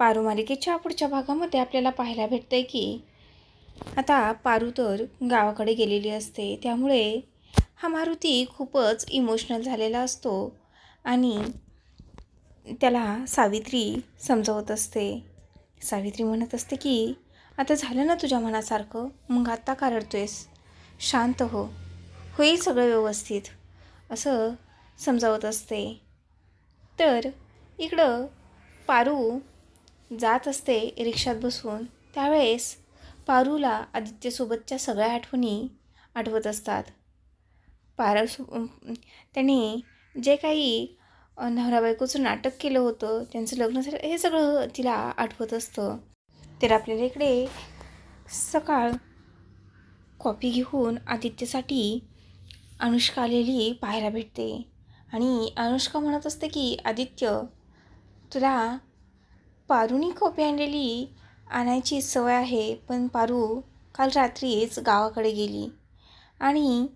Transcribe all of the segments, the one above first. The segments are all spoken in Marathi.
पारू मालिकेच्या पुढच्या भागामध्ये आपल्याला पाहायला भेटतंय की आता पारू तर गावाकडे गेलेली असते. त्यामुळे हा मारुती खूपच इमोशनल झालेला असतो आणि त्याला सावित्री समजवत असते. सावित्री म्हणत असते की आता झालं ना तुझ्या मनासारखं? मग आत्ता का रडतोयस? शांत हो. होईल सगळं व्यवस्थित. असं समजावत असते. तर इकडं पारू जात असते रिक्षात बसून त्यावेळेस पारूला आदित्यसोबतच्या सगळ्या आठवणी आठवत असतात. पारसो त्यांनी जे काही नवरा बायकोचं नाटक केलं होतं त्यांचं लग्न झालं हे सगळं तिला आठवत असतं. तर आपल्याला इकडे सकाळ कॉफी घेऊन आदित्यसाठी अनुष्का आलेली पाहायला भेटते. आणि अनुष्का म्हणत असते की आदित्य तुला पारूनी कॉफी आणलेली आणायची सवय आहे पण पारू काल रात्रीच गावाकडे गेली. आणि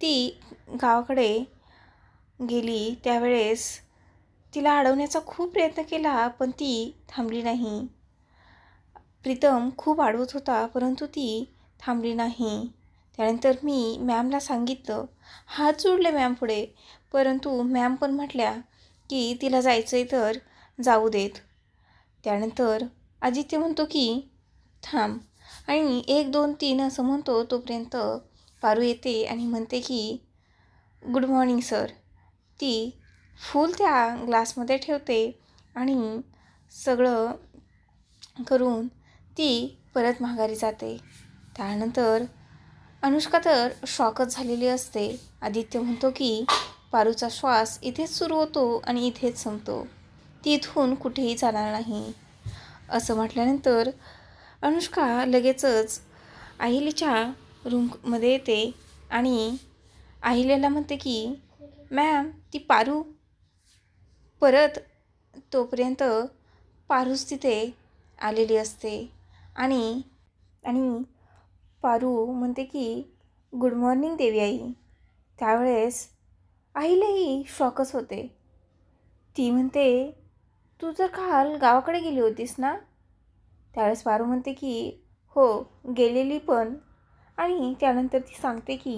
ती गावाकडे गेली त्यावेळेस तिला अडवण्याचा खूप प्रयत्न केला पण ती थांबली नाही. प्रीतम खूप अडवत होता परंतु ती थांबली नाही. त्यानंतर मी मॅमला सांगितलं हात जोडले मॅम पुढे. परंतु मॅम पण म्हटल्या की तिला जायचं आहे तर जाऊ देत. त्यानंतर आदित्य म्हणतो की थांब. आणि एक दोन तीन असं म्हणतो तोपर्यंत पारू येते आणि म्हणते की गुड मॉर्निंग सर. ती फूल त्या ग्लासमध्ये ठेवते आणि सगळं करून ती परत माघारी जाते. त्यानंतर अनुष्का तर शॉकच झालेली असते. आदित्य म्हणतो की पारूचा श्वास इथेच सुरू होतो आणि इथेच संपतो. ती इथून कुठेही जाणार नाही. असं म्हटल्यानंतर अनुष्का लगेचच अहिलीच्या रूममध्ये येते आणि अहिल्याला म्हणते की मॅम ती पारू. परत तोपर्यंत पारूच तिथे आलेली असते आणि आणि पारू म्हणते की गुड मॉर्निंग देवी आई. त्यावेळेस आईलाही शॉकच होते. ती म्हणते तू जर काल गावाकडे गेली होतीस ना? त्यावेळेस पारू म्हणते की हो गेलेली पण. आणि त्यानंतर ती सांगते की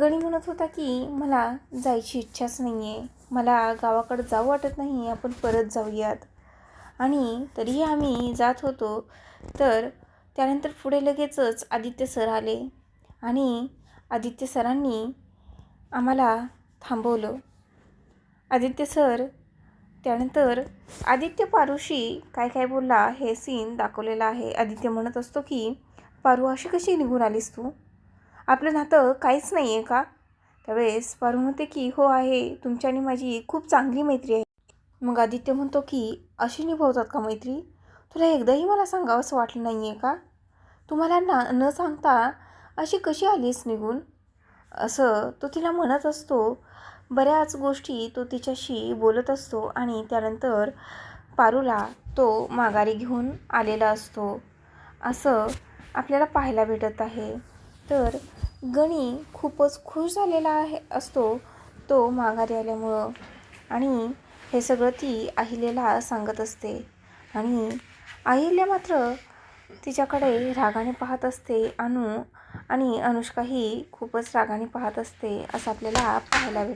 गणी म्हणत होता की मला जायची इच्छाच नाही आहे मला गावाकडं जाऊ वाटत नाही आपण परत जाऊयात. आणि तरीही आम्ही जात होतो. तर त्यानंतर पुढे लगेचच आदित्य सर आले. आणि आदित्य सरांनी आम्हाला थांबवलं. आदित्य सर त्यानंतर आदित्य पारूशी काय काय बोलला हे सीन दाखवलेलं आहे. आदित्य म्हणत असतो की पारू अशी कशी निघून आलीस तू? आपलं नातं काहीच नाही आहे का? त्यावेळेस पारू म्हणते की हो आहे. तुमची आणि माझी खूप चांगली मैत्री आहे. मग आदित्य म्हणतो की अशी निभावतात का मैत्री? तुला एकदाही मला सांगावं असं वाटलं नाही आहे का? तुम्हाला ना न सांगता अशी कशी आलीस निघून? असं तो तिला म्हणत असतो. बऱ्याच गोष्टी तो तिच्याशी बोलत असतो आणि त्यानंतर पारूला तो माघारी घेऊन आलेला असतो. असं आपल्याला पाहायला भेटत आहे. तर गणी खूपच खुश झालेला आहे असतो तो माघारी आल्यामुळं. आणि हे सगळं ती अहिल्याला सांगत असते. आणि अहिल्या मात्र तिच्याकडे रागाने पाहत असते अनु आणि अनुष्काही खूपच रागाने पाहत असते असं आपल्याला पाहायला भेट